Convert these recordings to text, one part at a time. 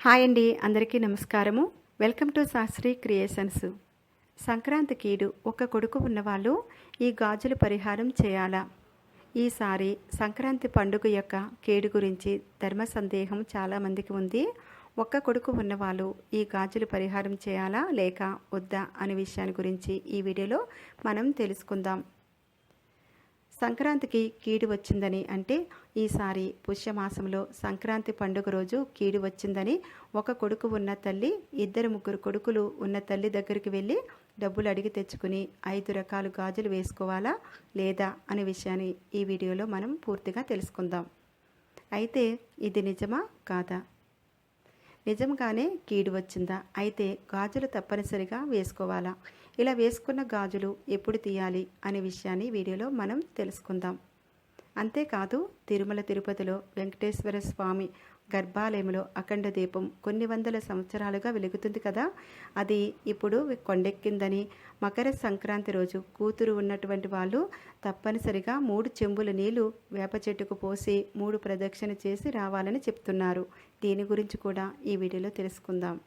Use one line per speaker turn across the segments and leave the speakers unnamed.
Hi అండి అందరికీ నమస్కారము. Welcome to Shastri creations. Sankranti కీడు ఒక కొడుకు ఉన్నవాళ్ళు ఈ గాజుల పరిహారం చేయాలా? ఈసారి సంక్రాంతి పండుగ యొక్క కీడు గురించి ధర్మ సందేహం చాలామందికి ఉంది. ఒక్క కొడుకు ఉన్నవాళ్ళు ఈ గాజులు పరిహారం చేయాలా లేక వద్దా అనే విషయాన్ని గురించి ఈ వీడియోలో మనం తెలుసుకుందాం. సంక్రాంతికి కీడు వచ్చిందని అంటే ఈసారి పుష్యమాసంలో సంక్రాంతి పండుగ రోజు కీడు వచ్చిందని ఒక కొడుకు ఉన్న తల్లి ఇద్దరు ముగ్గురు కొడుకులు ఉన్న తల్లి దగ్గరికి వెళ్ళి డబ్బులు అడిగి తెచ్చుకుని ఐదు రకాలు గాజులు వేసుకోవాలా లేదా అనే విషయాన్ని ఈ వీడియోలో మనం పూర్తిగా తెలుసుకుందాం. అయితే ఇది నిజమా? కాదా? నిజంగానే కీడు వచ్చిందా? అయితే గాజులు తప్పనిసరిగా వేసుకోవాలా? ఇలా వేసుకున్న గాజులు ఎప్పుడు తీయాలి అనే విషయాన్ని వీడియోలో మనం తెలుసుకుందాం. అంతేకాదు తిరుమల తిరుపతిలో వెంకటేశ్వర స్వామి గర్భాలయంలో అఖండ దీపం కొన్ని వందల సంవత్సరాలుగా వెలుగుతుంది కదా? అది ఇప్పుడు కొండెక్కిందని మకర సంక్రాంతి రోజు కూతురు ఉన్నటువంటి వాళ్ళు తప్పనిసరిగా మూడు చెంబుల నీళ్ళు వేప చెట్టుకు పోసి మూడు ప్రదక్షిణ చేసి రావాలని చెప్తున్నారు. దీని గురించి కూడా ఈ వీడియోలో తెలుసుకుందాం.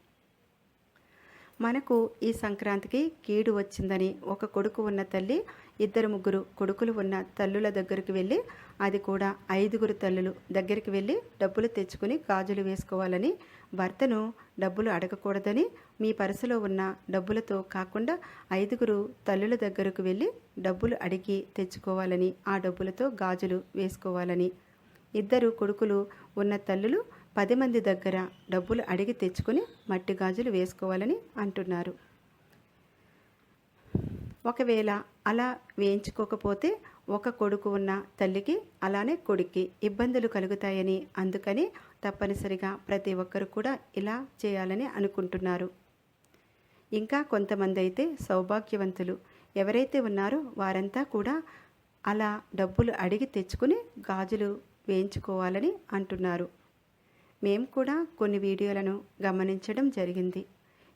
మనకు ఈ సంక్రాంతికి కీడు వచ్చిందని ఒక కొడుకు ఉన్న తల్లి ఇద్దరు ముగ్గురు కొడుకులు ఉన్న తల్లుల దగ్గరికి వెళ్ళి అది కూడా ఐదుగురు తల్లులు దగ్గరికి వెళ్ళి డబ్బులు తెచ్చుకుని గాజులు వేసుకోవాలని భర్తను డబ్బులు అడగకూడదని మీ పరసలో ఉన్న డబ్బులతో కాకుండా ఐదుగురు తల్లుల దగ్గరకు వెళ్ళి డబ్బులు అడిగి తెచ్చుకోవాలని ఆ డబ్బులతో గాజులు వేసుకోవాలని. ఇద్దరు కొడుకులు ఉన్న తల్లులు పది మంది దగ్గర డబ్బులు అడిగి తెచ్చుకొని మట్టి గాజులు వేసుకోవాలని అంటున్నారు. ఒకవేళ అలా వేయించుకోకపోతే ఒక కొడుకు ఉన్న తల్లికి అలానే కొడుక్కి ఇబ్బందులు కలుగుతాయని అందుకని తప్పనిసరిగా ప్రతి ఒక్కరు కూడా ఇలా చేయాలని అనుకుంటున్నారు. ఇంకా కొంతమంది అయితే సౌభాగ్యవంతులు. ఎవరైతే ఉన్నారో వారంతా కూడా అలా డబ్బులు అడిగి తెచ్చుకుని గాజులు వేయించుకోవాలని అంటున్నారు. మేము కూడా కొన్ని వీడియోలను గమనించడం జరిగింది.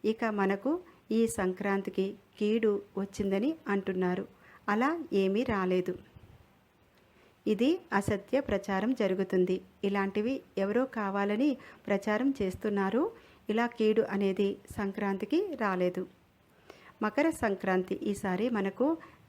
ఇక మనకు ఈ సంక్రాంతికి కీడు వచ్చిందని అంటున్నారు. అలా ఏమీ రాలేదు. ఇది అసత్య ప్రచారం జరుగుతుంది. ఇలాంటివి ఎవరో కావాలని ప్రచారం చేస్తున్నారు. ఇలా కీడు అనేది సంక్రాంతికి రాలేదు. మకర సంక్రాంతి ఈసారి మనకు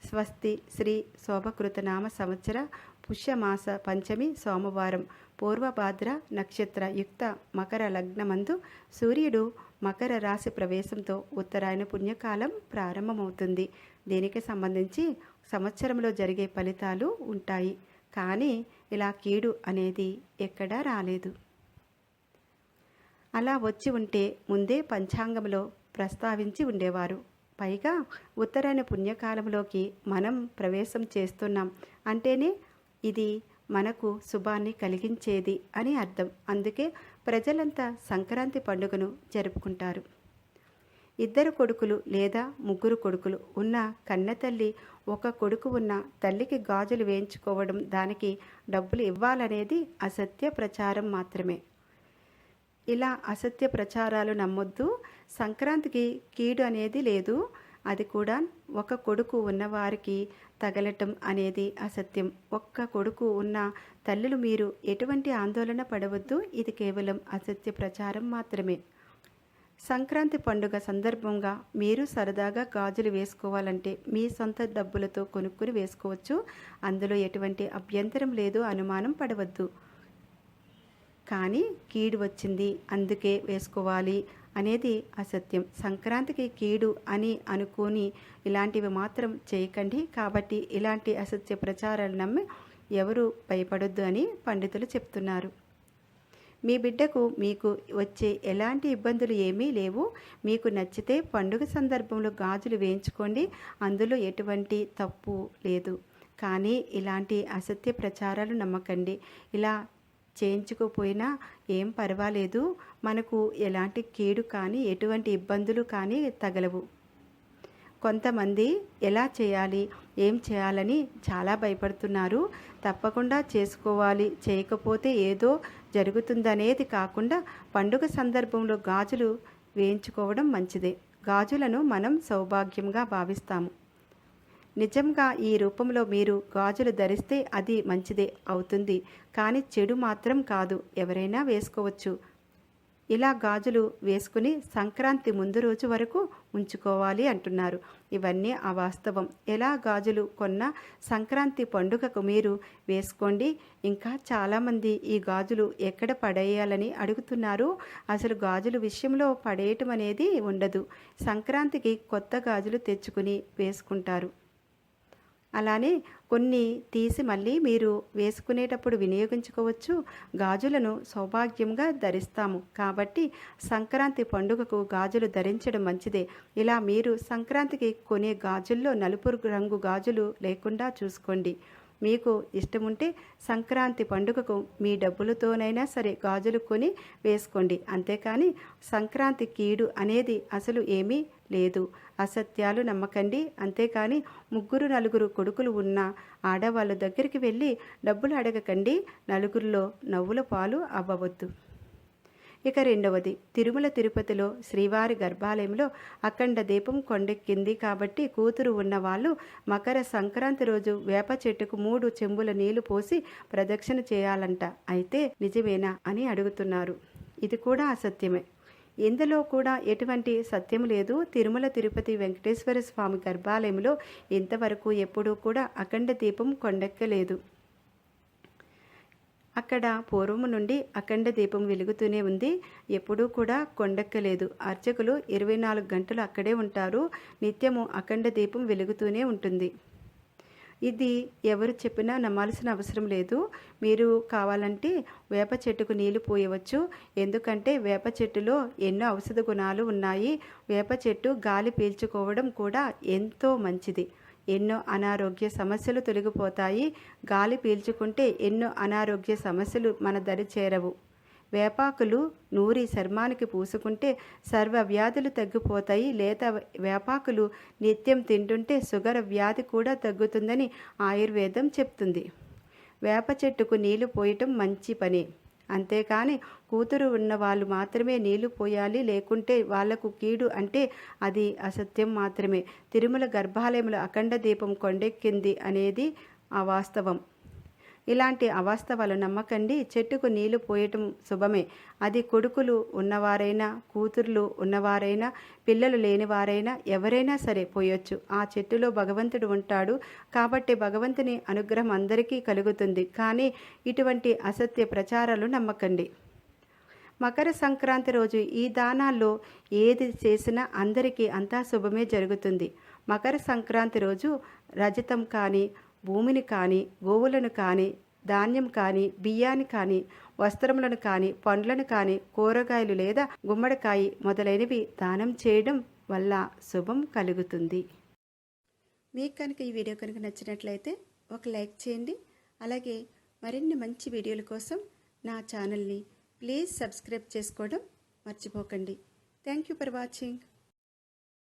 స్వస్తి శ్రీ శోభకృతనామ సంవత్సర పుష్యమాస పంచమి సోమవారం పూర్వభాద్ర నక్షత్ర యుక్త మకర లగ్నమందు సూర్యుడు మకర రాశి ప్రవేశంతో ఉత్తరాయణ పుణ్యకాలం ప్రారంభమవుతుంది. దీనికి సంబంధించి సంవత్సరంలో జరిగే ఫలితాలు ఉంటాయి. కానీ ఇలా కీడు అనేది ఎక్కడా రాలేదు. అలా వచ్చి ఉంటే ముందే పంచాంగంలో ప్రస్తావించి ఉండేవారు. పైగా ఉత్తరాయణ పుణ్యకాలంలోకి మనం ప్రవేశం చేస్తున్నాం అంటేనే ఇది మనకు శుభాన్ని కలిగించేది అని అర్థం. అందుకే ప్రజలంతా సంక్రాంతి పండుగను జరుపుకుంటారు. ఇద్దరు కొడుకులు లేదా ముగ్గురు కొడుకులు ఉన్న కన్నతల్లి ఒక కొడుకు ఉన్న తల్లికి గాజులు వేయించుకోవడం దానికి డబ్బులు ఇవ్వాలనేది అసత్య ప్రచారం మాత్రమే. ఇలా అసత్య ప్రచారాలు నమ్మొద్దు. సంక్రాంతికి కీడు అనేది లేదు. అది కూడా ఒక కొడుకు ఉన్నవారికి తగలటం అనేది అసత్యం. ఒక్క కొడుకు ఉన్న తల్లులు మీరు ఎటువంటి ఆందోళన పడవద్దు. ఇది కేవలం అసత్య ప్రచారం మాత్రమే. సంక్రాంతి పండుగ సందర్భంగా మీరు సరదాగా గాజులు వేసుకోవాలంటే మీ సొంత డబ్బులతో కొనుక్కుని వేసుకోవచ్చు. అందులో ఎటువంటి అభ్యంతరం లేదు అనుమానం పడవద్దు. కానీ కీడు వచ్చింది అందుకే వేసుకోవాలి. అనేది అసత్యం. సంక్రాంతికి కీడు అని అనుకుని ఇలాంటివి మాత్రం చేయకండి. కాబట్టి ఇలాంటి అసత్య ప్రచారాలు నమ్మి ఎవరు భయపడొద్దు అని పండితులు చెప్తున్నారు. మీ బిడ్డకు మీకు వచ్చే ఎలాంటి ఇబ్బందులు ఏమీ లేవు. మీకు నచ్చితే పండుగ సందర్భంలో గాజులు వేయించుకోండి. అందులో ఎటువంటి తప్పు లేదు. కానీ ఇలాంటి అసత్య ప్రచారాలు నమ్మకండి. ఇలా చేయించుకోపోయినా ఏం పర్వాలేదు. మనకు ఎలాంటి కీడు కానీ ఎటువంటి ఇబ్బందులు కానీ తగలవు. కొంతమంది ఎలా చేయాలి ఏం చేయాలని చాలా భయపడుతున్నారు. తప్పకుండా చేసుకోవాలి. చేయకపోతే ఏదో జరుగుతుందనేది కాకుండా పండుగ సందర్భంలో గాజులు వేయించుకోవడం మంచిదే. గాజులను మనం సౌభాగ్యంగా భావిస్తాము. నిజంగా ఈ రూపంలో మీరు గాజులు ధరిస్తే అది మంచిదే అవుతుంది. కానీ చెడు మాత్రం కాదు. ఎవరైనా వేసుకోవచ్చు. ఇలా గాజులు వేసుకుని సంక్రాంతి ముందు రోజు వరకు ఉంచుకోవాలి అంటున్నారు. ఇవన్నీ అవాస్తవం. ఎలా గాజులు కొన్న సంక్రాంతి పండుగకు మీరు వేసుకోండి. ఇంకా చాలామంది ఈ గాజులు ఎక్కడ పడేయాలని అడుగుతున్నారు. అసలు గాజులు విషయంలో పడేయటం అనేది ఉండదు. సంక్రాంతికి కొత్త గాజులు తెచ్చుకుని వేసుకుంటారు. అలానే కొన్ని తీసి మళ్ళీ మీరు వేసుకునేటప్పుడు వినియోగించుకోవచ్చు. గాజులను సౌభాగ్యంగా ధరిస్తాము. కాబట్టి సంక్రాంతి పండుగకు గాజులు ధరించడం మంచిదే. ఇలా మీరు సంక్రాంతికి కొనే గాజుల్లో నలుపు రంగు గాజులు లేకుండా చూసుకోండి. మీకు ఇష్టముంటే సంక్రాంతి పండుగకు మీ డబ్బులతోనైనా సరే గాజులు కొని వేసుకోండి. అంతేకాని సంక్రాంతి కీడు అనేది అసలు ఏమీ లేదు. అసత్యాలు నమ్మకండి. అంతేకాని ముగ్గురు నలుగురు కొడుకులు ఉన్న ఆడవాళ్ళ దగ్గరికి వెళ్ళి డబ్బులు అడగకండి. నలుగురిలో నవ్వుల పాలు అవ్వవద్దు. ఇక రెండవది తిరుమల తిరుపతిలో శ్రీవారి గర్భాలయంలో అఖండ దీపం కొండెక్కింది కాబట్టి కూతురు ఉన్నవాళ్ళు మకర సంక్రాంతి రోజు వేప చెట్టుకు మూడు చెంబుల నీళ్ళు పోసి ప్రదక్షిణ చేయాలంట. అయితే నిజమేనా అని అడుగుతున్నారు. ఇది కూడా అసత్యమే. ఇందులో కూడా ఎటువంటి సత్యం లేదు. తిరుమల తిరుపతి వెంకటేశ్వర స్వామి గర్భాలయంలో ఇంతవరకు ఎప్పుడూ కూడా అఖండ దీపం కొండెక్కలేదు. అక్కడ పూర్వము నుండి అఖండ దీపం వెలుగుతూనే ఉంది. ఎప్పుడూ కూడా కొండెక్కలేదు. అర్చకులు ఇరవై నాలుగు గంటలు అక్కడే ఉంటారు. నిత్యము అఖండ దీపం వెలుగుతూనే ఉంటుంది. ఇది ఎవరు చెప్పినా నమ్మాల్సిన అవసరం లేదు. మీరు కావాలంటే వేప చెట్టుకు నీళ్ళు పోయవచ్చు. ఎందుకంటే వేప చెట్టులో ఎన్నో ఔషధ గుణాలు ఉన్నాయి. వేప చెట్టు గాలి పీల్చుకోవడం కూడా ఎంతో మంచిది. ఎన్నో అనారోగ్య సమస్యలు తొలగిపోతాయి. గాలి పీల్చుకుంటే ఎన్నో అనారోగ్య సమస్యలు మన దరి చేరవు. వేపాకులు నూరి చర్మానికి పూసుకుంటే సర్వ వ్యాధులు తగ్గిపోతాయి. లేత వేపాకులు నిత్యం తింటుంటే షుగర్ వ్యాధి కూడా తగ్గుతుందని ఆయుర్వేదం చెప్తుంది. వేప చెట్టుకు నీళ్ళు పోయటం మంచి పని. అంతేకాని కూతురు ఉన్న వాళ్ళు మాత్రమే నీళ్ళు పోయాలి. లేకుంటే వాళ్ళకు కీడు అంటే అది అసత్యం మాత్రమే. తిరుమల గర్భాలయంలో అఖండ దీపం కొండెక్కింది అనేది ఆ వాస్తవం ఇలాంటి అవాస్తవాలు నమ్మకండి. చెట్టుకు నీళ్ళు పోయటం శుభమే. అది కొడుకులు ఉన్నవారైనా కూతుర్లు ఉన్నవారైనా పిల్లలు లేనివారైనా ఎవరైనా సరే పోయొచ్చు. ఆ చెట్టులో భగవంతుడు ఉంటాడు. కాబట్టి భగవంతుని అనుగ్రహం అందరికీ కలుగుతుంది. కానీ ఇటువంటి అసత్య ప్రచారాలు నమ్మకండి. మకర సంక్రాంతి రోజు ఈ దానాల్లో ఏది చేసినా అందరికీ అంతా శుభమే జరుగుతుంది. మకర సంక్రాంతి రోజు రజతం కానీ భూమిని కానీ గోవులను కానీ ధాన్యం కానీ బియ్యాన్ని కానీ వస్త్రములను కానీ పండ్లను కానీ కూరగాయలు లేదా గుమ్మడికాయ మొదలైనవి దానం చేయడం వల్ల శుభం కలుగుతుంది. మీకు కనుక ఈ వీడియో కనుక నచ్చినట్లయితే ఒక లైక్ చేయండి. అలాగే మరిన్ని మంచి వీడియోల కోసం నా ఛానల్ని ప్లీజ్ సబ్స్క్రైబ్ చేసుకోవడం మర్చిపోకండి. Thank you for watching.